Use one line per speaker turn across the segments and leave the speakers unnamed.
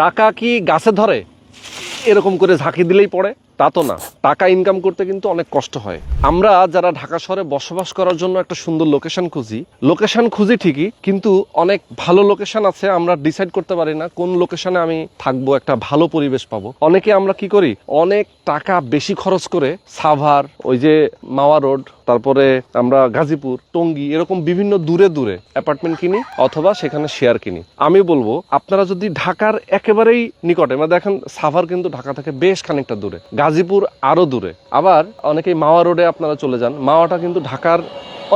টাকা কি গাছে ধরে? এরকম করে ঝাঁকি দিলেই পড়ে? তা তো না। টাকা ইনকাম করতে কিন্তু অনেক কষ্ট হয়। আমরা যারা ঢাকা শহরে বসবাস করার জন্য একটা সুন্দর লোকেশন খুঁজি লোকেশন খুঁজি ঠিকই, কিন্তু অনেক ভালো লোকেশন আছে, আমরা ডিসাইড করতে পারি না কোন লোকেশনে আমি থাকব, একটা ভালো পরিবেশ পাবো। অনেকে আমরা কি করি, অনেক টাকা বেশি খরচ করে সাভার, ওই যে মাওয়া রোড, তারপরে আমরা গাজীপুর, টঙ্গী, এরকম বিভিন্ন দূরে দূরে অ্যাপার্টমেন্ট কিনি অথবা সেখানে শেয়ার কিনি। আমি বলব, আপনারা যদি ঢাকার একেবারেই নিকটে মানে দেখেন সাভার কিন্তু ঢাকা থেকে বেশ খানিকটা দূরে। গাজীপুর আরও দূরে। আবার অনেকেই মাওয়া রোডে আপনারা চলে যান। মাওয়াটা কিন্তু ঢাকার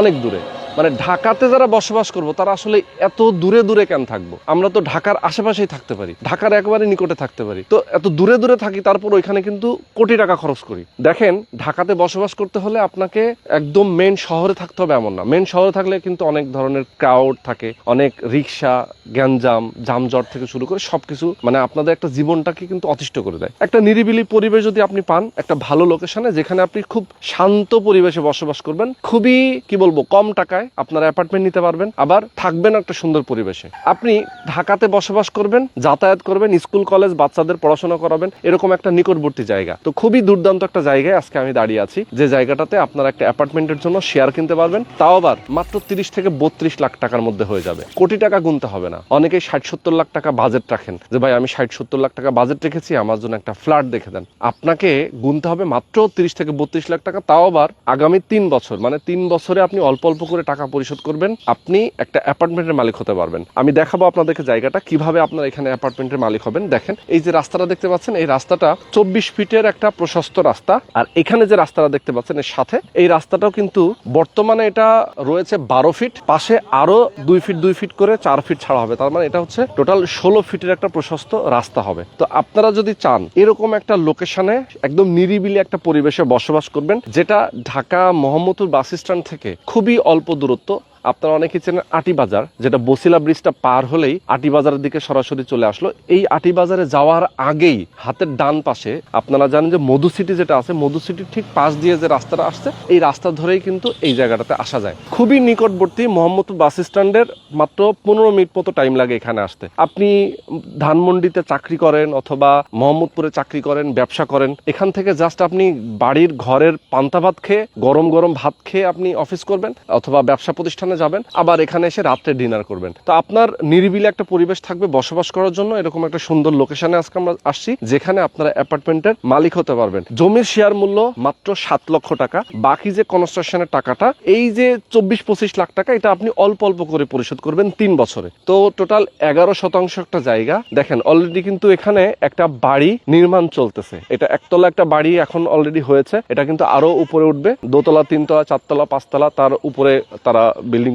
অনেক দূরে। মানে ঢাকাতে যারা বসবাস করব, তারা আসলে এত দূরে দূরে কেন থাকব? আমরা তো ঢাকার আশেপাশেই থাকতে পারি, ঢাকার একেবারে নিকটে থাকতে পারি। তো এত দূরে দূরে থাকি, তারপর ওইখানে কিন্তু কোটি টাকা খরচ করি। দেখেন, ঢাকাতে বসবাস করতে হলে আপনাকে একদম মেন শহরে থাকতে হবে এমন না। মেন শহরে থাকলে কিন্তু অনেক ধরনের ক্রাউড থাকে, অনেক রিক্সা, গ্যাঞ্জাম জামজট থেকে শুরু করে সবকিছু মানে আপনাদের একটা জীবনটাকে কিন্তু অতিষ্ঠ করে দেয়। একটা নিরিবিলি পরিবেশ যদি আপনি পান, একটা ভালো লোকেশনে যেখানে আপনি খুব শান্ত পরিবেশে বসবাস করবেন, খুবই, কি বলব, কম টাকায় আপনার অ্যাপার্টমেন্ট নিতে পারবেন। আবার থাকবেন একটা সুন্দর পরিবেশে। আপনি ঢাকাতে বসবাস করবেন, যাতায়াত করবেন, স্কুল, কলেজ, বাচ্চাদের পড়াশোনা করাবেন, এরকম একটা নিকটবর্তী জায়গা। তো খুবই দুর্দান্ত একটা জায়গায় আজকে আমি দাঁড়িয়ে আছি। যে জায়গাটাতে আপনারা একটা অ্যাপার্টমেন্টের জন্য শেয়ার কিনতে পারবেন। তাও আবার মাত্র তিরিশ থেকে বত্রিশ লাখ টাকার মধ্যে হয়ে যাবে। কোটি টাকা গুনতে হবে না। অনেকেই ষাট সত্তর লাখ টাকা বাজেট রাখেন। যে ভাই, আমি ষাট সত্তর লাখ টাকা বাজেট রেখেছি, আমার জন্য একটা ফ্ল্যাট দেখে দেন। আপনাকে গুনতে হবে মাত্র তিরিশ থেকে বত্রিশ লাখ টাকা। তাও আবার আগামী তিন বছর মানে তিন বছরে আপনি অল্প অল্প করে টাকা পরিশোধ করবেন, আপনি একটা অ্যাপার্টমেন্টের মালিক হতে পারবেন। আমি দেখাবো আপনাদেরকে জায়গাটা, কীভাবে আপনার এখানে অ্যাপার্টমেন্টের মালিক হবেন। দেখেন, এই যে রাস্তাটা দেখতে পাচ্ছেন, এই রাস্তাটা চব্বিশ ফিটের একটা প্রশস্ত রাস্তা। আর এখানে যে রাস্তাটা দেখতে পাচ্ছেন, এর সাথে, এই রাস্তাটাও কিন্তু বর্তমানে এটা রয়েছে বারো ফিট। পাশে আরও দুই ফিট দুই ফিট করে চার ফিট ছাড়া হবে। তার মানে এটা হচ্ছে টোটাল ষোলো ফিটের একটা প্রশস্ত রাস্তা হবে। তো আপনারা যদি চান, এরকম একটা লোকেশনে একদম নিরিবিলি একটা পরিবেশে বসবাস করবেন, যেটা ঢাকা মোহাম্মদপুর বাস স্ট্যান্ড থেকে খুবই অল্প দূরত্ব আপনারা অনেকে চেনেন আটি বাজার, যেটা বসিলা ব্রিজটা পার হলেই আটি বাজারের দিকে সরাসরি চলে আসলো। এই আটি বাজারে যাওয়ার আগেই হাতের ডান পাশে আপনারা জানেন যে মধু সিটি যেটা আছে, মধু সিটির ঠিক পাশ দিয়ে যে রাস্তাটা আসছে, এই রাস্তা ধরেই কিন্তু এই জায়গাটাতে আসা যায়। খুবই নিকটবর্তী মোহাম্মদপুর বাস স্ট্যান্ডের মাত্র পনেরো মিনিট মতো টাইম লাগে এখানে আসতে। আপনি ধানমন্ডিতে চাকরি করেন অথবা মোহাম্মদপুরে চাকরি করেন, ব্যবসা করেন, এখান থেকে জাস্ট আপনি বাড়ির ঘরের পান্তা ভাত খেয়ে, গরম গরম ভাত খেয়ে আপনি অফিস করবেন, অথবা ব্যবসা প্রতিষ্ঠানে যাবেন, আবার এখানে এসে রাত্রে ডিনার করবেন। তো আপনার নিরিবিলি একটা পরিবেশ থাকবে বসবাস করার জন্য, এরকম একটা সুন্দর লোকেশনে আজকে আমরা আসছি, যেখানে আপনারা অ্যাপার্টমেন্টের মালিক হতে পারবেন। জমির শেয়ার মূল্য মাত্র সাত লক্ষ টাকা, বাকি যে কনস্ট্রাকশনের টাকাটা, এই যে চব্বিশ পঁচিশ লাখ টাকা, এটা আপনি অল্প অল্প করে পরিশোধ করবেন তিন বছরে। তো টোটাল এগারো শতাংশ একটা জায়গা, দেখেন অলরেডি কিন্তু এখানে একটা বাড়ি নির্মাণ চলতেছে। এটা একতলা একটা বাড়ি এখন অলরেডি হয়েছে, এটা কিন্তু আরও উপরে উঠবে। দোতলা, তিনতলা, চারতলা, পাঁচতলা, তার উপরে তারা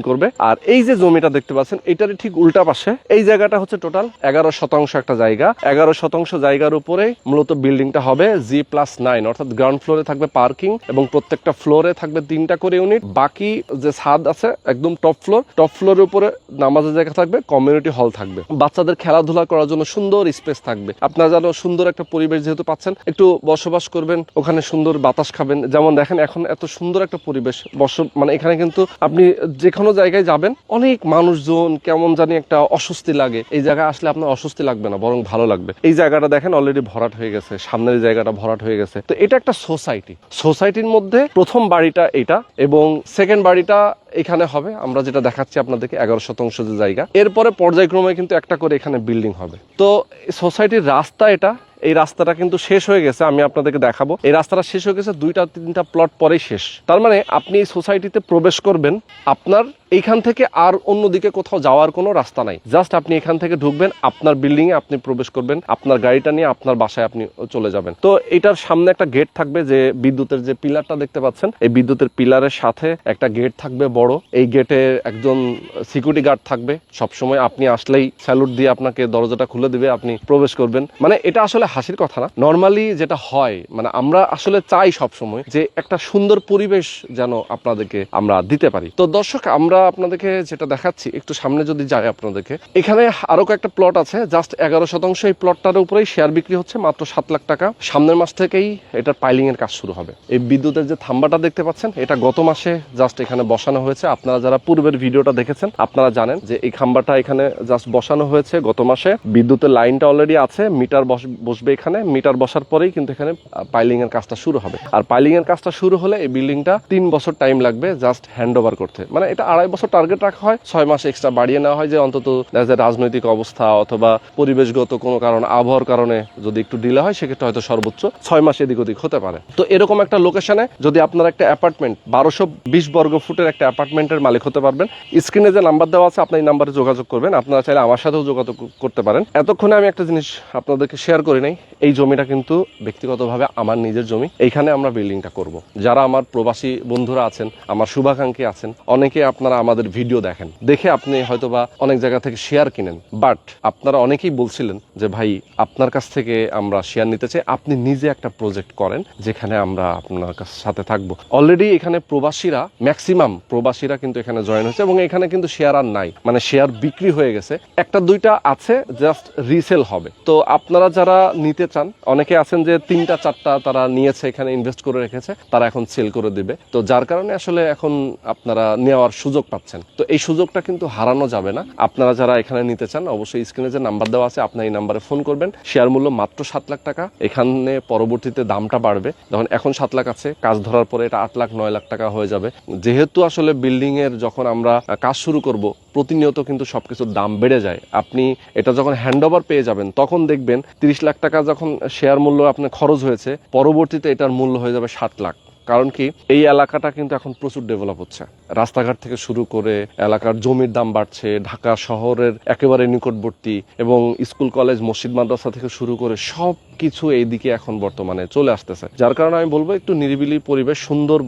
করবে। আর এই যে জমিটা দেখতে পাচ্ছেন, এটারই ঠিক উল্টা পাশে। এই জায়গাটা হচ্ছে টোটাল এগারো শতাংশ একটা জায়গা। এগারো শতাংশ জায়গার উপরে মূলত বিল্ডিংটা হবে জি প্লাস নাইন অর্থাৎ গ্রাউন্ড ফ্লোরে থাকবে পার্কিং এবং প্রত্যেকটা ফ্লোরে থাকবে তিনটা করে ইউনিট বাকি যে ছাদ আছে, একদম টপ ফ্লোর টপ ফ্লোরের উপরে নামাজের জায়গা থাকবে কমিউনিটি হল থাকবে। বাচ্চাদের খেলাধুলা করার জন্য সুন্দর স্পেস থাকবে। আপনারা যেন সুন্দর একটা পরিবেশ যেহেতু পাচ্ছেন, একটু বসবাস করবেন, ওখানে সুন্দর বাতাস খাবেন। যেমন দেখেন, এখন এত সুন্দর একটা পরিবেশ বস মানে এখানে কিন্তু আপনি যে কোনো জায়গায় যাবেন, অনেক মানুষজন কেমন জানি একটা অস্বস্তি লাগে। এই জায়গায় আসলে আপনার অস্বস্তি লাগবে না, বরং ভালো লাগবে। এই জায়গাটা দেখেন অলরেডি ভরাট হয়ে গেছে, সামনের জায়গাটা ভরাট হয়ে গেছে। তো এটা একটা সোসাইটি সোসাইটির মধ্যে প্রথম বাড়িটা এটা, এবং সেকেন্ড বাড়িটা এখানে হবে। আমরা যেটা দেখাচ্ছি আপনাদেরকে, এগারো শতাংশ যে জায়গা। এরপরে পর্যায়ক্রমে কিন্তু একটা করে এখানে বিল্ডিং হবে। তো সোসাইটির রাস্তা এটা এই রাস্তাটা কিন্তু শেষ হয়ে গেছে, আমি আপনাদেরকে দেখাবো। এই রাস্তাটা শেষ হয়ে গেছে, দুইটা, তিনটা প্লট পরেই শেষ। তার মানে আপনি এই সোসাইটিতে প্রবেশ করবেন, আপনার এইখান থেকে আর অন্যদিকে কোথাও যাওয়ার কোনো রাস্তা নাই। জাস্ট আপনি এখান থেকে ঢুকবেন, আপনার বিল্ডিং এ আপনি প্রবেশ করবেন, আপনার গাড়িটা নিয়ে আপনার বাসায় আপনি চলে যাবেন। তো এটার সামনে একটা গেট থাকবে যে বিদ্যুতের যে পিলারটা দেখতে পাচ্ছেন, এই বিদ্যুতের পিলারের সাথে একটা গেট থাকবে বড়। এই গেটে একজন সিকিউরিটি গার্ড থাকবে। সবসময় আপনি আসলেই স্যালুট দিয়ে আপনাকে দরজাটা খুলে দিবে, আপনি প্রবেশ করবেন। মানে এটা আসলে হাসির কথা না। নর্মালি যেটা হয় মানে আমরা আসলে চাই সবসময় যে একটা সুন্দর পরিবেশ যেন আপনাদেরকে আমরা দিতে পারি। তো দর্শক, আমরা আপনাদেরকে যেটা দেখাচ্ছি, একটু সামনে যদি যাই আপনাদেরকে, এখানে আরও কয়েকটা প্লট আছে জাস্ট এগারো শতাংশ এই প্লটটার উপরেই শেয়ার বিক্রি হচ্ছে, মাত্র সাত লাখ টাকা। সামনের মাস থেকেই এটার পাইলিং এর কাজ শুরু হবে। এই বিদ্যুতের যে থাম্বাটা দেখতে পাচ্ছেন, এটা গত মাসে জাস্ট এখানে বসানো হয়েছে। আপনারা যারা পূর্বের ভিডিওটা দেখেছেন, আপনারা জানেন যে এই খাম্বাটা এখানে জাস্ট বসানো হয়েছে গত মাসে। বিদ্যুতের লাইনটা অলরেডি আছে মিটার বসবে এখানে। মিটার বসার পরেই কিন্তু এখানে পাইলিং এর কাজটা শুরু হবে। আর পাইলিং এর কাজটা শুরু হলে এই বিল্ডিংটা তিন বছর টাইম লাগবে জাস্ট হ্যান্ড ওভার করতে। মানে এটা আড়াই বছর টার্গেট রাখা হয়, ছয় মাস এক্সট্রা বাড়িয়ে নেওয়া হয় যে অন্তত রাজনৈতিক অবস্থা অথবা পরিবেশগত কোনো কারণ, আবহাওয়ার কারণে যদি একটু ডিলে হয়, সেক্ষেত্রে হয়তো সর্বোচ্চ ছয় মাস এদিক ওদিক হতে পারে। তো এরকম একটা লোকেশনে যদি আপনার একটা অ্যাপার্টমেন্ট বারোশো বিশ বর্গ ফুটের একটা অ্যাপার্টমেন্টের মালিক হতে পারবেন। স্ক্রিনে যে নাম্বার দেওয়া আছে, আপনি এই নাম্বারে যোগাযোগ করবেন। আপনারা চাইলে আমার সাথেও যোগাযোগ করতে পারেন। এতক্ষণে আমি একটা জিনিস আপনাদেরকে শেয়ার করি নাই। এই জমিটা কিন্তু ব্যক্তিগতভাবে আমার নিজের জমি। এইখানে আমরা বিল্ডিংটা করব। যারা আমার প্রবাসী বন্ধুরা আছেন, আমার শুভাকাঙ্ক্ষী আছেন, অনেকে আপনারা আমাদের ভিডিও দেখেন। দেখে আপনি হয়তোবা অনেক জায়গা থেকে শেয়ার কিনেন। বাট আপনারা অনেকেই বলছিলেন যে, ভাই, আপনার কাছ থেকে আমরা শেয়ার নিতে চাই। আপনি নিজে একটা প্রজেক্ট করেন, যেখানে আমরা আপনার সাথে থাকব। অলরেডি এখানে প্রবাসীরা ম্যাক্সিমাম প্রবাসীরা কিন্তু এখানে জয়েন হয়েছে এবং এখানে কিন্তু শেয়ার আর নাই। মানে শেয়ার বিক্রি হয়ে গেছে। একটা, দুইটা আছে জাস্ট রিসেল হবে। তো আপনারা যারা নিতে চান, অনেকে আছেন যে, তিনটা, চারটা তারা নিয়েছে, এখানে ইনভেস্ট করে রেখেছে, তারা এখন সেল করে দিবে। তো যার কারণে আসলে এখন আপনারা নেওয়ার সুযোগ পাচ্ছেন। তো এই সুযোগটা কিন্তু হারানো যাবে না। আপনারা যারা এখানে নিতে চান, অবশ্যই স্ক্রিনে যে নাম্বার দেওয়া আছে, আপনার এই নাম্বারে ফোন করবেন। শেয়ার মূল্য মাত্র সাত লাখ টাকা। এখানে পরবর্তীতে দামটা বাড়বে। যখন এখন সাত লাখ আছে, কাজ ধরার পরে এটা আট লাখ, নয় লাখ টাকা হয়ে যাবে। যেহেতু আসলে বিল্ডিং এর যখন আমরা কাজ শুরু করব, প্রতিনিয়ত কিন্তু সবকিছুর দাম বেড়ে যায়। আপনি এটা যখন হ্যান্ড ওভার পেয়ে যাবেন, তখন দেখবেন তিরিশ লাখ টাকা যখন শেয়ার মূল্য আপনার খরচ হয়েছে, পরবর্তীতে এটার মূল্য হয়ে যাবে ষাট লাখ। কারণ কি? এই এলাকাটা কিন্তু এখন প্রচুর ডেভেলপ হচ্ছে। রাস্তাঘাট থেকে শুরু করে এলাকার জমির দাম বাড়ছে, ঢাকা শহরের একেবারে নিকটবর্তী এবং স্কুল, কলেজ, মসজিদ, মাদ্রাসা থেকে শুরু করে সব কিছু এইদিকে এখন বর্তমানে চলে আসতেছে। যার কারণে আমি বলব, একটু নিরিবিলি পরিবেশ, সুন্দর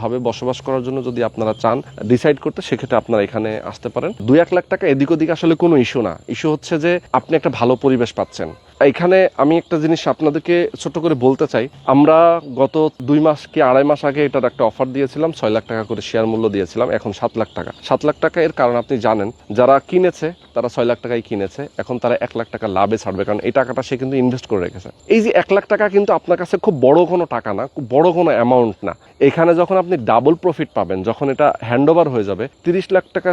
ভাবে বসবাস করার জন্য যদি আপনারা চান ডিসাইড করতে, সেক্ষেত্রে আপনারা এখানে আসতে পারেন। দুই এক লাখ টাকা এদিক ওদিক আসলে কোনো ইস্যু না। ইস্যু হচ্ছে যে আপনি একটা ভালো পরিবেশ পাচ্ছেন। এখানে আমি একটা জিনিস আপনাদেরকে ছোট করে বলতে চাই। আমরা গত দুই মাস কি আড়াই মাস আগে এটার একটা অফার দিয়েছিলাম, ছয় লাখ টাকা করে শেয়ার মূল্য দিয়েছিলাম, এখন সাত লাখ টাকা। সাত লাখ টাকা এর কারণ আপনি জানেন, যারা কিনেছে, তারা ছয় লাখ টাকায় কিনেছে, এখন তারা এক লাখ টাকা লাভে ছাড়বে, কারণ এই টাকাটা সে কিন্তু ইনভেস্ট করে রেখেছে। এই যে এক লাখ টাকা কিন্তু আপনার কাছে খুব বড় কোনো টাকা না, খুব বড় কোনো অ্যামাউন্ট না। এখানে যখন আপনি ডাবল প্রফিট পাবেন, যখন এটা হ্যান্ড ওভার হয়ে যাবে, তিরিশ লাখ টাকা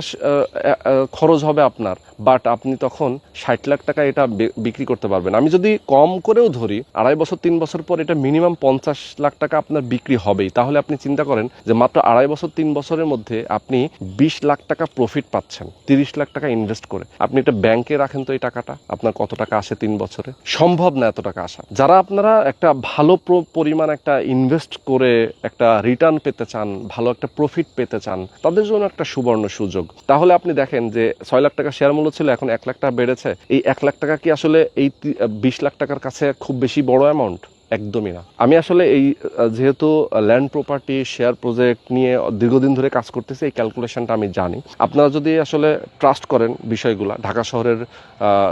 খরচ হবে আপনার বাট আপনি তখন ষাট লাখ টাকা এটা বিক্রি করতে পারবেন। আমি যদি কম করেও ধরি, আড়াই বছর, তিন বছর পর এটা মিনিমাম পঞ্চাশ লাখ টাকা আপনার বিক্রি হবেই। তাহলে আপনি চিন্তা করেন যে মাত্র আড়াই বছর, তিন বছরের মধ্যে আপনি বিশ লাখ টাকা প্রফিট পাচ্ছেন, তিরিশ লাখ টাকা ইনভেস্ট করে। আপনি এটা ব্যাংকে রাখেন তো এই টাকাটা, আপনার কত টাকা আসে তিন বছরে? সম্ভব না এত টাকা আসা। যারা আপনারা একটা ভালো পরিমাণ একটা ইনভেস্ট করে একটা রিটার্ন পেতে চান, ভালো একটা প্রফিট পেতে চান, তাদের জন্য একটা সুবর্ণ সুযোগ। তাহলে আপনি দেখেন যে ছয় লাখ টাকা শেয়ার মূল্য ছিল, এখন এক লাখ টাকা বেড়েছে। এই এক লাখ টাকা কি আসলে এই বিশ লাখ টাকার কাছে খুব বেশি বড় অ্যামাউন্ট একদমই না। আমি আসলে এই, যেহেতু ল্যান্ড প্রপার্টি শেয়ার প্রজেক্ট নিয়ে দীর্ঘদিন ধরে কাজ করতেছি, এই ক্যালকুলেশনটা আমি জানি। আপনারা যদি আসলে ট্রাস্ট করেন বিষয়গুলো, ঢাকা শহরের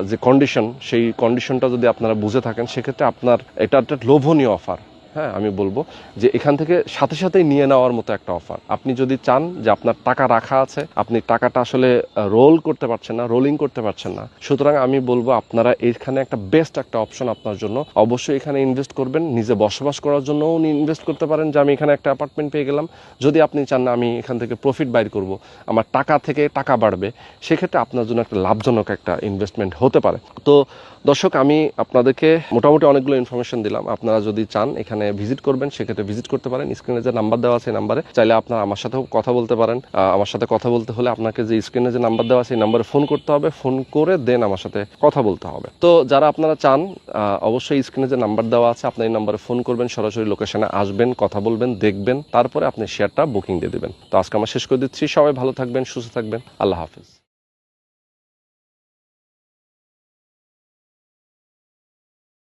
যে কন্ডিশন সেই কন্ডিশনটা যদি আপনারা বুঝে থাকেন, সেক্ষেত্রে আপনার এটা একটা লোভনীয় অফার হ্যাঁ আমি বলব যে এখান থেকে সাথে সাথেই নিয়ে নেওয়ার মতো একটা অফার আপনি যদি চান যে আপনার টাকা রাখা আছে, আপনি টাকাটা আসলে রোল করতে পারছেন না রোলিং করতে পারছেন না। সুতরাং আমি বলব আপনারা এখানে একটা বেস্ট একটা অপশন আপনার জন্য। অবশ্যই এখানে ইনভেস্ট করবেন, নিজে বসবাস করার জন্যও ইনভেস্ট করতে পারেন যে আমি এখানে একটা অ্যাপার্টমেন্ট পেয়ে গেলাম। যদি আপনি চান না, আমি এখান থেকে প্রফিট বাইর করব, আমার টাকা থেকে টাকা বাড়বে, সেক্ষেত্রে আপনার জন্য একটা লাভজনক একটা ইনভেস্টমেন্ট হতে পারে। তো দর্শক, আমি আপনাদেরকে মোটামুটি অনেকগুলো ইনফরমেশন দিলাম। আপনারা যদি চান, এখানে ভিজিট করবেন, সেক্ষেত্রে ভিজিট করতে পারেন। স্ক্রিনে যে নাম্বার দেওয়া আছে নাম্বারে চাইলে আপনারা আমার সাথেও কথা বলতে পারেন। আমার সাথে কথা বলতে হলে আপনাকে যে স্ক্রিনে যে নাম্বার দেওয়া আছে নাম্বারে ফোন করতে হবে। ফোন করে দেন আমার সাথে কথা বলতে হবে। তো যারা আপনারা চান অবশ্যই স্ক্রিনে যে নাম্বার দেওয়া আছে, আপনি এই নাম্বারে ফোন করবেন, সরাসরি লোকেশনে আসবেন, কথা বলবেন, দেখবেন, তারপরে আপনি শেয়ারটা বুকিং দিয়ে দেবেন। তো আজকে আমরা শেষ করে দিচ্ছি। সবাই ভালো থাকবেন, সুস্থ থাকবেন। আল্লাহ হাফিজ।